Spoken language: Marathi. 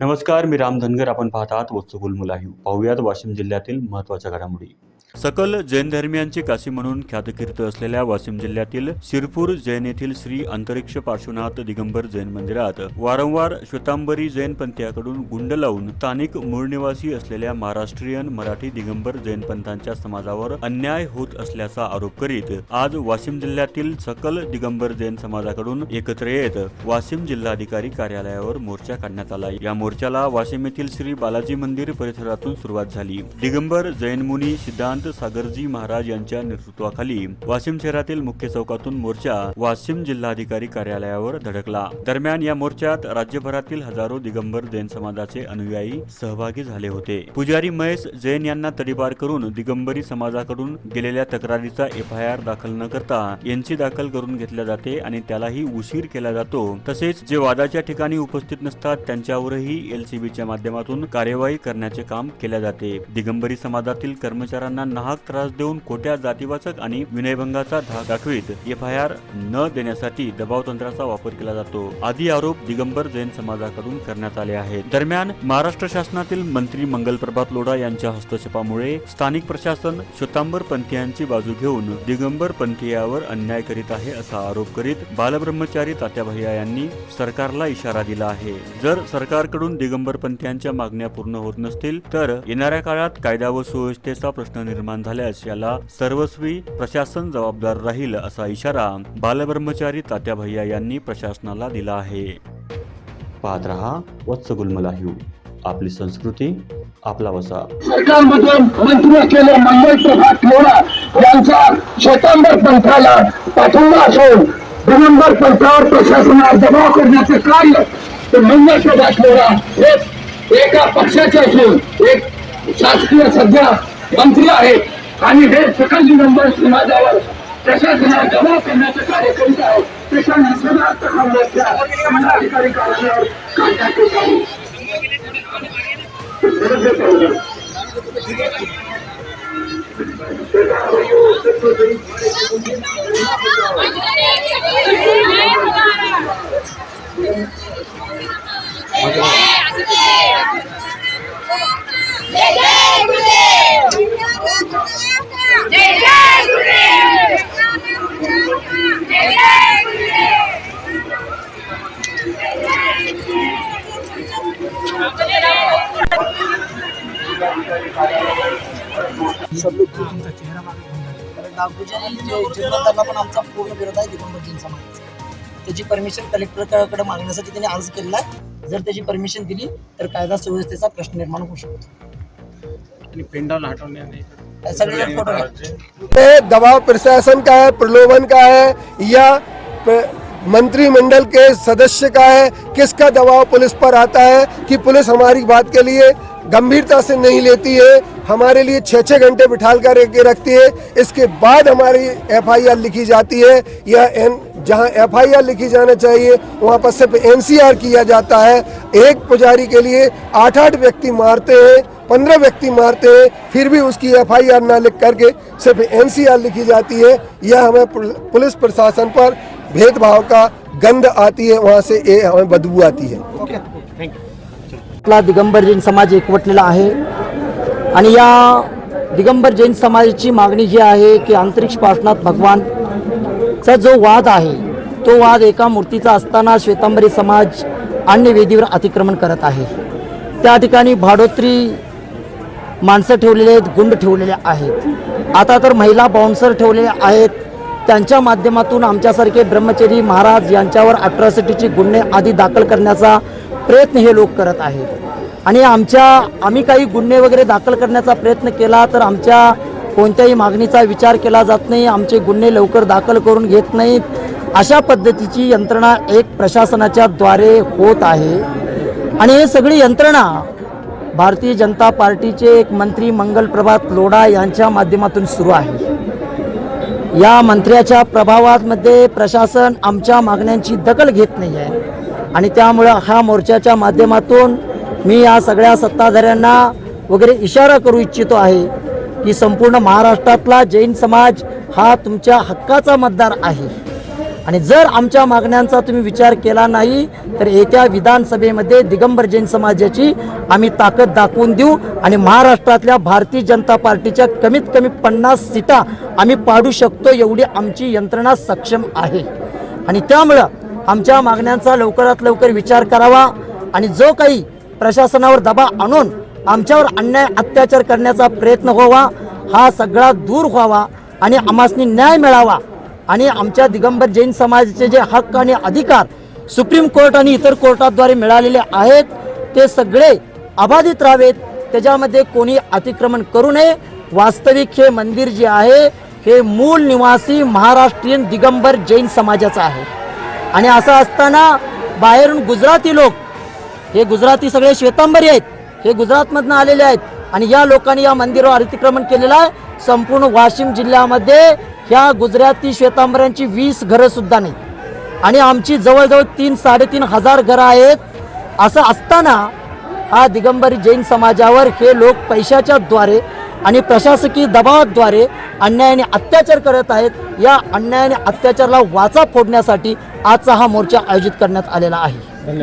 नमस्कार मी राम धनगर. आपण पाहत आहात वत्सगुल मुलाही. पाहूयात वाशिम जिल्ह्यातील महत्त्वाच्या घडामोडी. सकल जैन धर्मियांची काशी म्हणून ख्यातकीर्त असलेल्या वाशिम जिल्ह्यातील शिरपूर जैन येथील श्री अंतरिक्ष पार्श्वनाथ दिगंबर जैन मंदिरात वारंवार श्वेतांबरी जैन पंथीयाकडून गुंड लावून स्थानिक मूळ निवासी असलेल्या महाराष्ट्रीयन मराठी दिगंबर जैन पंथांच्या समाजावर अन्याय होत असल्याचा आरोप करीत आज वाशिम जिल्ह्यातील सकल दिगंबर जैन समाजाकडून एकत्र येत वाशिम जिल्हाधिकारी कार्यालयावर मोर्चा काढण्यात आला. या मोर्चाला वाशिम येथील श्री बालाजी मंदिर परिसरातून सुरुवात झाली. दिगंबर जैन मुनी सिद्धांत सागरजी महाराज यांच्या नेतृत्वाखाली वाशिम शहरातील मुख्य चौकातून मोर्चा वाशिम जिल्हाधिकारी कार्यालयावर धडकला. दरम्यान या मोर्चात राज्यभरातील हजारो दिगंबर जैन समाजाचे अनुयायी सहभागी झाले होते. पुजारी महेश जैन यांना तडीबार करून दिगंबरी समाजाकडून गेलेल्या तक्रारीचा एफ आय आर दाखल न करता यांची दाखल करून घेतल्या जाते आणि त्यालाही उशीर केला जातो. तसेच जे वादाच्या ठिकाणी उपस्थित नसतात त्यांच्यावरही एलसीबीच्या माध्यमातून कार्यवाही करण्याचे काम केले जाते. दिगंबरी समाजातील कर्मचाऱ्यांना नाहक त्रास देऊन खोट्या जातीवाचक आणि विनयभंगाचा धाक दाखवित. एफ आय आर न देण्यासाठी दबाव तंत्राचा वापर केला जातो. आदी आरोप दिगंबर जैन समाजाकडून करण्यात आले आहेत. दरम्यान महाराष्ट्र शासनातील मंत्री मंगल प्रभात लोढा यांच्या हस्तक्षेपामुळे स्थानिक प्रशासन श्वेतांबर पंथीयांची बाजू घेऊन दिगंबर पंथीयावर अन्याय करीत आहे असा आरोप करीत बालब्रह्मचारी तात्या भैया यांनी सरकारला इशारा दिला आहे. जर सरकारकडून दिगंबर पंथीयांच्या मागण्या पूर्ण होत नसतील तर येणाऱ्या काळात कायदा व सुव्यवस्थेचा प्रश्न निर्माण झाल्यास याला सर्वस्वी प्रशासन जबाबदार राहील असा इशारा बालब्रह्मचारी तात्या भैया यांनी प्रशासनाला दिला आहे. पाहत रहा वत्सगुल मलाह्यू आपली संस्कृती आपला वसा. सरकारमध्ये मंत्री असलेले मंगल प्रभात लोढा यांचा श्वेतांबर पंथाला पाठिंबा असून दिगंबर पंथावर प्रशासनावर दबाव करण्याचे कार्य ते मंगल प्रभात लोढा हे एका पक्षाचे असून एक शासकीय सध्या मंत्री आहेत आणि हे सकल नंबर समाजावर प्रशासनावर जमा करण्याचं कार्य करीत आहेत त्याच्या जिल्हाधिकारी कार्यालयावर काढण्यात येत आहे नागपूरच्या जिल्हाधिकाऱ्यांना पण आमचा पूर्ण विरोध आहे दिगंबर जैन समाजाचा. त्याची परमिशन कलेक्टरकडे मागण्यासाठी त्यांनी अर्ज केलेला आहे. जर त्याची परमिशन दिली तर कायदा सुव्यवस्थेचा प्रश्न निर्माण होऊ शकतो. आणि पेंडाल हटवण्याने सगळे फोटो घ्या. ये दबाव प्रशासन का है प्रलोभन का है या मंत्रिमंडल के सदस्य का है, किसका दबाव पुलिस पर आता है कि पुलिस हमारी बात के लिए गंभीरता से नहीं लेती है, हमारे लिए छः छः घंटे बिठाल कर के रखती है, इसके बाद हमारी एफआईआर लिखी जाती है यह एन, जहाँ एफआईआर लिखी जाना चाहिए, वहाँ पर सिर्फ़ एनसीआर किया जाता है, एक पुजारी के लिए आठ आठ व्यक्ति मारते हैं, पंद्रह व्यक्ति मारते हैं, फिर भी उसकी एफआईआर ना लिख करके सिर्फ़ एनसीआर लिखी जाती है, यह हमें पुलिस प्रशासन पर भेदभाव का गंध आती है वहाँ से ये हमें बदबू आती है। आपला दिगंबर जैन समाज एकवटलेला आहे. आणि या दिगंबर जैन समाजाची मागणी जी आहे की अंतरिक्ष पार्श्वनाथ भगवानचा जो वाद आहे तो वाद एका मूर्तीचा असताना श्वेतांबरी समाज अन्य वेदीवर अतिक्रमण करत आहे. त्या ठिकाणी भाडोत्री माणसं ठेवलेले आहेत गुंड ठेवलेले आहेत. आता तर महिला बाउन्सर ठेवलेल्या आहेत. त्यांच्या माध्यमातून आमच्यासारखे ब्रह्मचरी महाराज यांच्यावर अट्रॉसिटीची गुन्हे आधी दाखल करण्याचा प्रयत्न हे लोक करत आहेत. आणि आमच्या आम्ही काही गुन्हे वगैरे दाखल करण्याचा प्रयत्न केला तर आमच्या कोणत्याही मागणीचा विचार केला जात नाही आमचे गुन्हे लवकर दाखल करून घेत नाहीत. अशा पद्धतीची यंत्रणा एक प्रशासनाच्या द्वारे होत आहे. आणि हे सगळी यंत्रणा भारतीय जनता पार्टीचे एक मंत्री मंगल प्रभात लोढा यांच्या माध्यमातून सुरू आहे. या मंत्र्याच्या प्रभावामध्ये प्रशासन आमच्या मागण्यांची दखल घेत नाही आहे आणि त्यामुळं हा मोर्चाच्या माध्यमातून मी या सगळ्या सत्ताधाऱ्यांना वगैरे इशारा करू इच्छितो आहे की संपूर्ण महाराष्ट्रातला जैन समाज हा तुमच्या हक्काचा मतदार आहे. आणि जर आमच्या मागण्यांचा तुम्ही विचार केला नाही तर येत्या विधानसभेमध्ये दिगंबर जैन समाजाची आम्ही ताकद दाखवून देऊ आणि महाराष्ट्रातल्या भारतीय जनता पार्टीच्या कमीत कमी पन्नास सीटा आम्ही पाडू शकतो एवढी आमची यंत्रणा सक्षम आहे. आणि त्यामुळं आमच्या मागण्यांचा लवकरात लवकर विचार करावा आणि जो काही प्रशासनावर दबाव आणून आमच्यावर अन्याय अत्याचार करण्याचा प्रयत्न व्हावा हा सगळा दूर व्हावा आणि आमासनी न्याय मिळावा. आणि आमच्या दिगंबर जैन समाजाचे जे हक्क आणि अधिकार सुप्रीम कोर्ट आणि इतर कोर्टाद्वारे मिळालेले आहेत ते सगळे अबाधित राहावेत. त्याच्यामध्ये कोणी अतिक्रमण करू नये. वास्तविक हे मंदिर जे आहे हे मूळ निवासी महाराष्ट्रीयन दिगंबर जैन समाजाचं आहे. आणि असं असताना बाहेरून गुजराती लोक हे गुजराती सगळे श्वेतांबरी आहेत हे गुजरातमधनं आलेले आहेत. आणि या लोकांनी या मंदिरावर अतिक्रमण केलेलं आहे. संपूर्ण वाशिम जिल्ह्यामध्ये ह्या गुजराती श्वेतांबऱ्यांची वीस घरं सुद्धा नाही आणि आमची जवळजवळ तीन साडेतीन हजार घरं आहेत. असं असताना हा दिगंबरी जैन समाजावर हे लोक पैशाच्या द्वारे आणि प्रशासकीय दबावाद्वारे अन्यायाने अत्याचार करत आहेत. या अन्यायाने अत्याचाराला वाचा फोडण्यासाठी आजचा हा मोर्चा आयोजित करण्यात आलेला आहे.